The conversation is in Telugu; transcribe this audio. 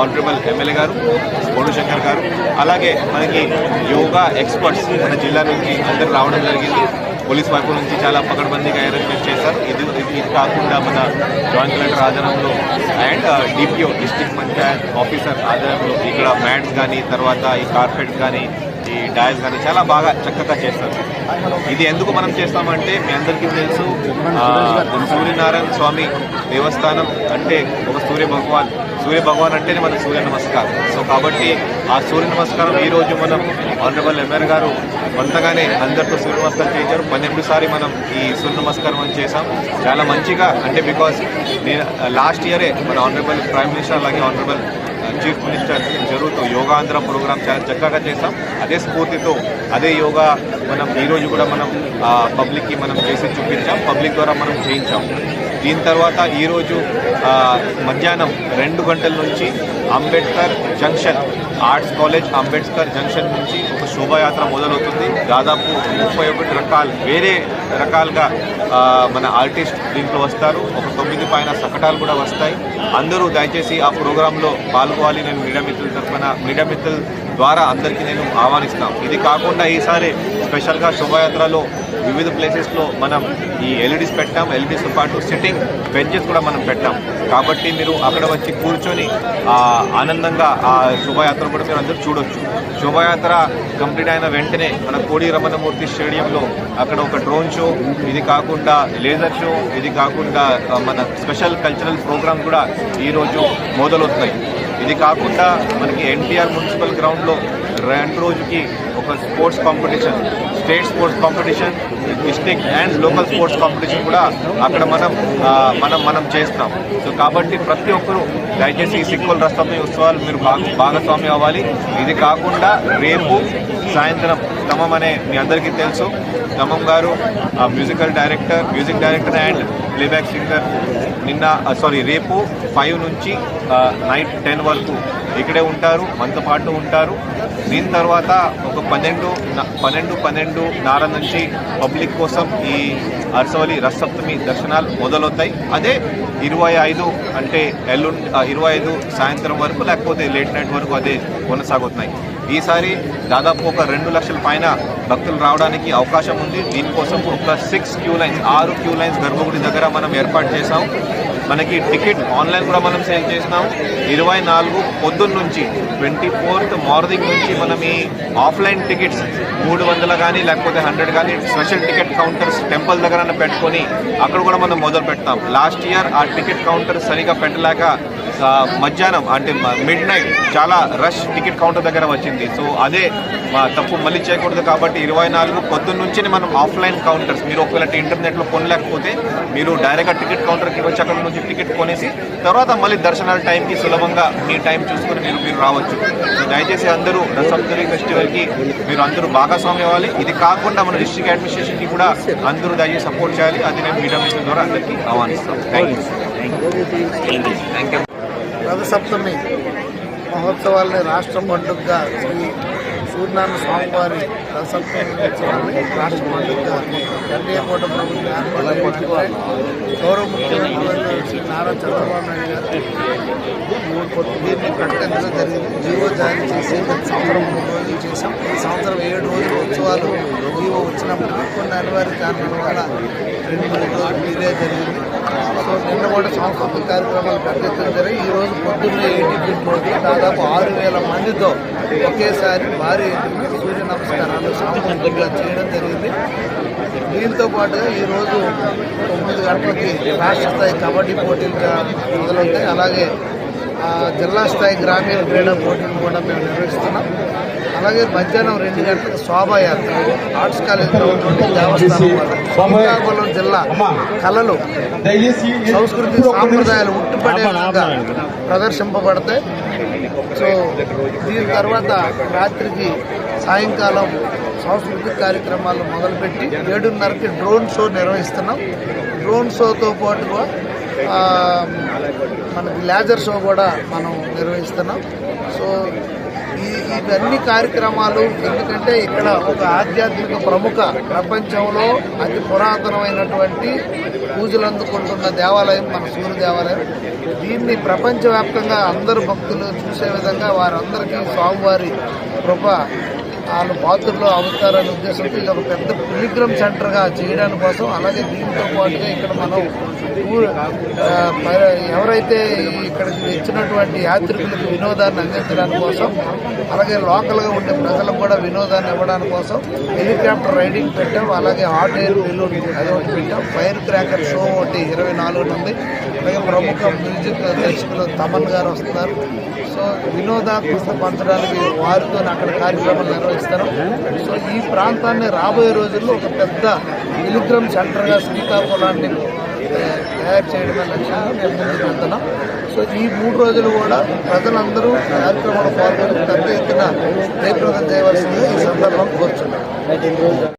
ఆనరబుల్ ఎమ్మెల్యే గారు శంకర్ గారు అలాగే మనకి యోగా ఎక్స్పర్ట్స్ మన జిల్లా నుంచి అందరు రావడం జరిగింది. పోలీస్ వైపు నుంచి చాలా పకడ్బందీగా అరేంజ్మెంట్ చేశారు. ఇది ఇది కాకుండా మన జాయింట్ కలెక్టర్ ఆధ్వర్యంలో and DPO district panchayat officer ఆధ్వర్యంలో ఇక్కడ మ్యాట్స్ కానీ తర్వాత ఈ కార్పెట్ కానీ ఈ డయస్ కానీ చాలా బాగా చక్కగా చేస్తారు ఇది ఎందుకు మనం చేస్తామంటే మీ అందరికీ తెలుసు సూర్యనారాయణ స్వామి దేవస్థానం అంటే ఒక సూర్య భగవాన్ సూర్య భగవాన్ అంటేనే మన సూర్య నమస్కారం. సో కాబట్టి ఆ సూర్య నమస్కారం ఈ రోజు మనం ఆనరబుల్ ఎంఆర్ గారు కొంతగానే అందరితో సూర్య నమస్కారం చేయించారు. పన్నెండు సారి మనం ఈ సూర్య నమస్కారం అని చేసాం చాలా మంచిగా అంటే బికాస్ నేను uh, లాస్ట్ ఇయరే మన ఆనరబుల్ ప్రైమ్ మినిస్టర్ అలాగే ఆనరబుల్ చీఫ్ మినిస్టర్ జరుగుతూ యోగాంధ్ర ప్రోగ్రామ్ చాలా చక్కగా చేస్తాం అదే స్ఫూర్తితో అదే యోగా మనం ఈరోజు కూడా మనం పబ్లిక్కి మనం చేసి చూపించాం. పబ్లిక్ ద్వారా మనం చేయించాం. దీని తర్వాత ఈరోజు మధ్యాహ్నం రెండు గంటల నుంచి Ambedkar junction arts college Ambedkar junction నుంచి ఒక శోభాయాత్ర మొదలవుతుంది. దాదాపు ముప్పై ఒకటి రకాలు వేరే రకాలుగా మన ఆర్టిస్ట్ దీంట్లో వస్తారు. ఒక తొమ్మిది పైన సకటాలు కూడా వస్తాయి. అందరూ దయచేసి ఆ ప్రోగ్రాంలో పాల్గొవాలి. నేను మీడియా మిత్రుల తరఫున మీడియా మిత్రుల ద్వారా అందరికీ నేను ఆహ్వానిస్తాం. ఇది కాకుండా ఈసారి స్పెషల్గా శోభాయాత్రలో వివిధ ప్లేసెస్లో మనం ఈ ఎల్ఈడీస్ పెట్టాం. ఎల్ఈడీస్తో పాటు సిట్టింగ్ బెంచెస్ కూడా మనం పెట్టాం. కాబట్టి మీరు అక్కడ వచ్చి కూర్చొని ఆనందంగా ఆ శోభాయాత్ర కూడా మీరు అందరూ చూడొచ్చు. శోభాయాత్ర కంప్లీట్ అయిన వెంటనే మన కోడి రమణమూర్తి స్టేడియంలో అక్కడ ఒక డ్రోన్ షో ఇది కాకుండా లేజర్ షో ఇది కాకుండా మన స్పెషల్ కల్చరల్ ప్రోగ్రామ్ కూడా ఈరోజు మొదలవుతున్నాయి. ఇది కాకుండా మనకి ఎన్టీఆర్ మున్సిపల్ గ్రౌండ్లో రెండు రోజుకి ఒక sports competition state sports competition district and local sports competition కూడా అక్కడ మనం మనం మనం చేస్తాం. సో కాబట్టి ప్రతి ఒక్కరూ దయచేసి ఈ సిక్కుల రస్తమి ఉత్సవాలు మీరు భాగస్వామి అవ్వాలి. ఇది కాకుండా రేపు సాయంత్రం ఖమ్మం అనే మీ అందరికీ తెలుసు. తమం గారు ఆ, musical director music director and playback singer నిన్న సారీ రేపు ఫైవ్ నుంచి నైట్ టెన్ వరకు ఇక్కడే ఉంటారు మనతో పాటు ఉంటారు. దీని తర్వాత ఒక పన్నెండు పన్నెండు పన్నెండు నార నుంచి పబ్లిక్ కోసం ఈ అరసవలి రసప్తమి దర్శనాలు మొదలవుతాయి. అదే ఇరవై ఐదు అంటే ఎల్లుండి ఇరవై ఐదు సాయంత్రం వరకు లేకపోతే లేట్ నైట్ వరకు అదే కొనసాగుతున్నాయి. ఈసారి దాదాపు ఒక రెండు లక్షల పైన భక్తులు రావడానికి అవకాశం ఉంది. దీనికోసం ఒక సిక్స్ క్యూ లైన్స్ ఆరు క్యూ లైన్స్ గర్భగుడి దగ్గర మనం ఏర్పాటు చేసాం మనకి టికెట్ ఆన్లైన్ కూడా మనం సేల్ చేసినాం. ఇరవై నాలుగు పొద్దున్న నుంచి ట్వంటీ ఫోర్త్ మార్నింగ్ నుంచి మనం ఈ ఆఫ్లైన్ టికెట్స్ మూడు వందల కానీ లేకపోతే హండ్రెడ్ కానీ స్పెషల్ టికెట్ కౌంటర్స్ టెంపుల్ దగ్గర పెట్టుకొని అక్కడ కూడా మనం మొదలు పెడతాం లాస్ట్ ఇయర్ ఆ టికెట్ కౌంటర్ సరిగా పెట్టలేక మధ్యాహ్నం అంటే మిడ్ నైట్ చాలా రష్ టికెట్ కౌంటర్ దగ్గర వచ్చింది. సో అదే మా తప్పు మళ్ళీ చేయకూడదు కాబట్టి ఇరవై నాలుగు పొద్దున్న నుంచి మనం ఆఫ్లైన్ కౌంటర్స్ మీరు ఒకవేళ ఇంటర్నెట్లో కొనలేకపోతే మీరు డైరెక్ట్గా టికెట్ కౌంటర్కి వచ్చి అక్కడ నుంచి టికెట్ కొనేసి తర్వాత మళ్ళీ దర్శనాల టైంకి సులభంగా మీ టైం చూసుకొని మీరు మీరు రావచ్చు. సో దయచేసి అందరూ దసప్తమి ఫెస్టివల్కి మీరు అందరూ భాగస్వామి అవ్వాలి. ఇది కాకుండా మన డిస్ట్రిక్ట్ అడ్మినిస్ట్రేషన్కి కూడా అందరూ దయచేసి సపోర్ట్ చేయాలి. అది నేను మీడియా ద్వారా అందరికీ ఆహ్వానిస్తాను. Thank you thank you Rathasaptami మహోత్సవాల్ని రాష్ట్ర పండుగగా శ్రీ సూర్యనారాయణ స్వామివారి రథసప్తమి ఉత్సవాన్ని రాష్ట్ర పండుగగా ఎన్డీఏ ప్రభుత్వం గౌరవ ముఖ్యమంత్రి శ్రీ నారా చంద్రబాబు నాయుడు గారు దీన్ని ప్రకటించడం జరిగింది. జీవో జారీ చేసి గత సంవత్సరం మూడు రోజులు చేశాం. ఈ సంవత్సరం ఏడు రోజుల ఉత్సవాలు జీవో వచ్చినప్పుడు కొన్ని అనివార్య కారణాల వల్ల రెండు మూడు రోజులు ఇదే జరిగింది. సో నిన్న కూడా సాంస్కృతిక కార్యక్రమాలు ప్రకటించడం జరిగింది. ఈ రోజు పొద్దున్నే ఎయిటీ దాదాపు ఆరు వేల మందితో ఒకేసారి భారీ సూర్య నమస్కారాలు సాంస్కృతికంగా చేయడం జరిగింది. దీంతో పాటుగా ఈరోజు తొమ్మిది గంటలకి రాష్ట్ర స్థాయి కబడ్డీ పోటీలుగా మొదలవుతాయి. అలాగే జిల్లా స్థాయి గ్రామీణ క్రీడా పోటీలు కూడా మేము నిర్వహిస్తున్నాం. అలాగే మధ్యాహ్నం రెండు గంటలకు శోభాయాత్ర ఆర్ట్స్ కాలేజీలో ఉన్నటువంటి దేవస్థానం వల్ల శ్రీకాకుళం జిల్లా కళలు సంస్కృతి సాంప్రదాయాలు ఉట్టిపడే విధంగా ప్రదర్శింపబడతాయి. సో దీని తర్వాత రాత్రికి సాయంకాలం సాంస్కృతిక కార్యక్రమాలు మొదలుపెట్టి ఏడున్నరకి డ్రోన్ షో నిర్వహిస్తున్నాం. డ్రోన్ షోతో పాటుగా మనకి లేజర్ షో కూడా మనం నిర్వహిస్తున్నాం. సో ఈ ఇవన్నీ కార్యక్రమాలు ఎందుకంటే ఇక్కడ ఒక ఆధ్యాత్మిక ప్రముఖ ప్రపంచంలో అతి పురాతనమైనటువంటి పూజలు అందుకుంటున్న దేవాలయం మన సూర్య దేవాలయం. దీన్ని ప్రపంచవ్యాప్తంగా అందరు భక్తులు చూసే విధంగా వారందరికీ స్వామివారి కృప వాళ్ళు పాత్రలో అవుతారనే ఉద్దేశంతో ఇది ఒక పెద్ద పిలిగ్రమ్ సెంటర్గా చేయడానికి కోసం అలాగే దీంతో పాటుగా ఇక్కడ మనం ఎవరైతే ఇక్కడికి వచ్చినటువంటి యాత్రికులకు వినోదాన్ని అందించడానికి కోసం అలాగే లోకల్గా ఉండే ప్రజలకు కూడా వినోదాన్ని ఇవ్వడానికి కోసం హెలికాప్టర్ రైడింగ్ పెట్టాం అలాగే హాట్ ఎయిర్ బెలూన్ అది ఒకటి పెట్టాం ఫైర్ క్రాకర్ షో ఒకటి ఇరవై నాలుగు ఉంది అలాగే ప్రముఖ మ్యూజిక్ దర్శకులు తమన్ గారు వస్తున్నారు. సో వినోదాత్మక పంచడానికి వారితో అక్కడ కార్యక్రమాలు నిర్వహిస్తారు సో ఈ ప్రాంతాన్ని రాబోయే రోజుల్లో ఒక పెద్ద పిలిగ్రమ్ సెంటర్గా శ్రీకాకుళాన్ని తయారు చేయడమే లక్ష్యంగా మేము ముందుకు వెళ్తున్నాం. సో ఈ మూడు రోజులు కూడా ప్రజలందరూ కార్యక్రమంలో పాల్గొని పెద్ద ఎత్తున జయప్రదం చేయవలసిందిగా ఈ సందర్భం కోరుచున్నాం.